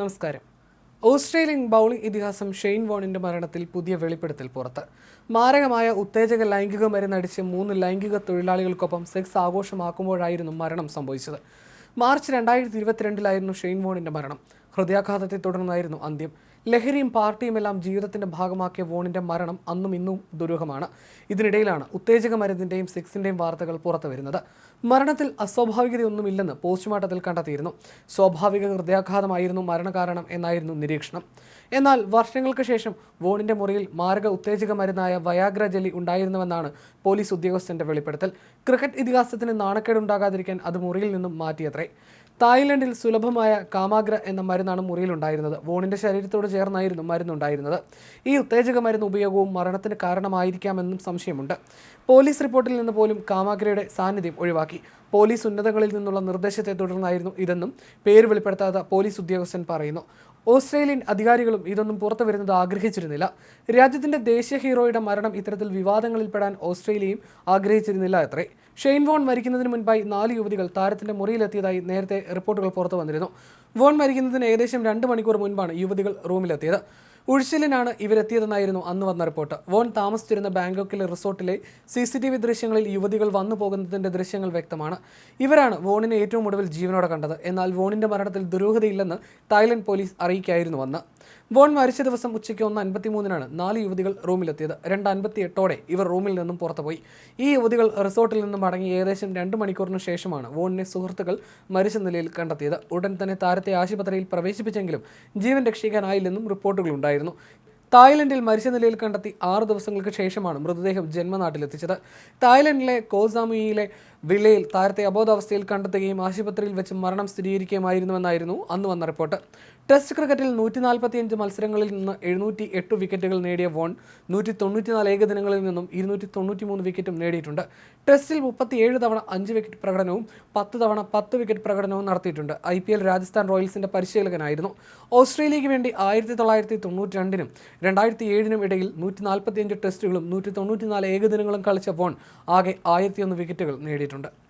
നമസ്കാരം. Australian bowling ഇതിഹാസം Shane വോണിന്റെ മരണത്തിൽ പുതിയ വെളിപ്പെടുത്തൽ പുറത്ത്. മാരകമായ ഉത്തേജക ലൈംഗിക മരുന്നടിച്ച് മൂന്ന് ലൈംഗിക തൊഴിലാളികൾക്കൊപ്പം സെക്സ് ആഘോഷമാക്കുമ്പോഴായിരുന്നു മരണം സംഭവിച്ചത്. മാർച്ച് രണ്ടായിരത്തി ഇരുപത്തിരണ്ടിലായിരുന്നു ഷെയ്ൻ വോണിന്റെ മരണം. ഹൃദയാഘാതത്തെ തുടർന്നായിരുന്നു അന്ത്യം. ലഹരിയും പാർട്ടിയുമെല്ലാം ജീവിതത്തിന്റെ ഭാഗമാക്കിയ വോണിന്റെ മരണം അന്നും ഇന്നും ദുരൂഹമാണ്. ഇതിനിടയിലാണ് ഉത്തേജക മരുന്നിന്റെയും സെക്സിന്റെയും വാർത്തകൾ പുറത്തു വരുന്നത്. മരണത്തിൽ അസ്വാഭാവികതയൊന്നുമില്ലെന്ന് പോസ്റ്റ്മോർട്ടത്തിൽ കണ്ടെത്തിയിരുന്നു. സ്വാഭാവിക ഹൃദയാഘാതമായിരുന്നു മരണകാരണം എന്നായിരുന്നു നിരീക്ഷണം. എന്നാൽ വർഷങ്ങൾക്ക് ശേഷം വോണിന്റെ മുറിയിൽ മാരക ഉത്തേജക മരുന്നായ വയാഗ്ര ജലി ഉണ്ടായിരുന്നുവെന്നാണ് പോലീസ് ഉദ്യോഗസ്ഥന്റെ വെളിപ്പെടുത്തൽ. ക്രിക്കറ്റ് ഇതിഹാസത്തിന് നാണക്കേടുണ്ടാകാതിരിക്കാൻ അത് മുറിയിൽ നിന്നും മാറ്റിയത്രേ. തായ്ലൻഡിൽ സുലഭമായ കാമാഗ്ര എന്ന മരുന്നാണ് മുറിയിലുണ്ടായിരുന്നത്. വോണിന്റെ ശരീരത്തോട് ചേർന്നായിരുന്നു മരുന്നുണ്ടായിരുന്നത്. ഈ ഉത്തേജക മരുന്ന് ഉപയോഗവും മരണത്തിന് കാരണമായിരിക്കാമെന്നും സംശയമുണ്ട്. പോലീസ് റിപ്പോർട്ടിൽ നിന്ന് പോലും കാമാഗ്രയുടെ സാന്നിധ്യം ഒഴിവാക്കി. പോലീസ് ഉന്നതങ്ങളിൽ നിന്നുള്ള നിർദ്ദേശത്തെ തുടർന്നായിരുന്നു ഇതെന്നും പേര് വെളിപ്പെടുത്താത്ത പോലീസ് ഉദ്യോഗസ്ഥൻ പറയുന്നു. ഓസ്ട്രേലിയൻ അധികാരികളും ഇതൊന്നും പുറത്തു വരുന്നത് ആഗ്രഹിച്ചിരുന്നില്ല. രാജ്യത്തിന്റെ ദേശീയ ഹീറോയുടെ മരണം ഇത്തരത്തിൽ വിവാദങ്ങളിൽപ്പെടാൻ ഓസ്ട്രേലിയയും ആഗ്രഹിച്ചിരുന്നില്ല അത്രേ. ഷെയ്ൻ വോൺ മരിക്കുന്നതിന് മുൻപായി നാല് യുവതികൾ താരത്തിന്റെ മുറിയിലെത്തിയതായി നേരത്തെ റിപ്പോർട്ടുകൾ പുറത്തു വന്നിരുന്നു. വോൺ മരിക്കുന്നതിന് ഏകദേശം രണ്ട് മണിക്കൂർ മുൻപാണ് യുവതികൾ റൂമിലെത്തിയത്. ഉഴിച്ചിലിനാണ് ഇവരെത്തിയതെന്നായിരുന്നു അന്ന് വന്ന റിപ്പോർട്ട്. വോൺ താമസിച്ചിരുന്ന ബാങ്കോക്കിലെ റിസോർട്ടിലെ സി സി ടി വി ദൃശ്യങ്ങളിൽ യുവതികൾ വന്നു പോകുന്നതിന്റെ ദൃശ്യങ്ങൾ വ്യക്തമാണ്. ഇവരാണ് വോണിനെ ഏറ്റവും ഒടുവിൽ ജീവനോടെ കണ്ടത്. എന്നാൽ വോണിന്റെ മരണത്തിൽ ദുരൂഹതയില്ലെന്ന് തായ്ലൻഡ് പോലീസ് അറിയിക്കായിരുന്നു അന്ന്. വോൺ മരിച്ച ദിവസം ഉച്ചയ്ക്ക് ഒന്ന് അൻപത്തിമൂന്നിനാണ് നാല് യുവതികൾ റൂമിലെത്തിയത്. രണ്ട് അൻപത്തി എട്ടോടെ ഇവർ റൂമിൽ നിന്നും പുറത്തുപോയി. ഈ യുവതികൾ റിസോർട്ടിൽ നിന്നും മടങ്ങി ഏകദേശം രണ്ട് മണിക്കൂറിന് ശേഷമാണ് വോണിനെ സുഹൃത്തുക്കൾ മരിച്ച നിലയിൽ കണ്ടെത്തിയത്. ഉടൻ തന്നെ താരത്തെ ആശുപത്രിയിൽ പ്രവേശിപ്പിച്ചെങ്കിലും ജീവൻ രക്ഷിക്കാനായില്ലെന്നും റിപ്പോർട്ടുകളുണ്ടായിരുന്നു തായ്ലൻഡിൽ മരിച്ച നിലയിൽ കണ്ടെത്തി ആറ് ദിവസങ്ങൾക്ക് ശേഷമാണ് മൃതദേഹം ജന്മനാട്ടിലെത്തിച്ചത്. തായ്ലൻഡിലെ കോസാമുയിലെ വില്ലയിൽ താരത്തെ അബോധാവസ്ഥയിൽ കണ്ടെത്തുകയും ആശുപത്രിയിൽ വെച്ച് മരണം സ്ഥിരീകരിക്കുകയുമായിരുന്നുവെന്നായിരുന്നു അന്ന് വന്ന റിപ്പോർട്ട്. ടെസ്റ്റ് ക്രിക്കറ്റിൽ നൂറ്റി നാൽപ്പത്തിയഞ്ച് മത്സരങ്ങളിൽ നിന്ന് എഴുന്നൂറ്റി എട്ട് വിക്കറ്റുകൾ നേടിയ വോൺ നൂറ്റി തൊണ്ണൂറ്റിനാല് ഏകദിനങ്ങളിൽ നിന്നും ഇരുന്നൂറ്റി തൊണ്ണൂറ്റി മൂന്ന് വിക്കറ്റും നേടിയിട്ടുണ്ട്. ടെസ്റ്റിൽ മുപ്പത്തിയേഴ് തവണ അഞ്ച് വിക്കറ്റ് പ്രകടനവും പത്ത് തവണ പത്ത് വിക്കറ്റ് പ്രകടനവും നടത്തിയിട്ടുണ്ട്. ഐ പി എൽ രാജസ്ഥാൻ റോയൽസിന്റെ പരിശീലകനായിരുന്നു. ഓസ്ട്രേലിയയ്ക്ക് വേണ്ടി ആയിരത്തി തൊള്ളായിരത്തി തൊണ്ണൂറ്റി രണ്ടിനും രണ്ടായിരത്തി ഏഴിനും ഇടയിൽ നൂറ്റി നാൽപ്പത്തിയഞ്ച് ടെസ്റ്റുകളും നൂറ്റി തൊണ്ണൂറ്റിനാല് ഏകദിനങ്ങളും കളിച്ച വോൺ ആകെ ആയിരത്തിയൊന്ന് വിക്കറ്റുകൾ നേടിയിട്ടുണ്ട്. നൽകിയിട്ടുണ്ട്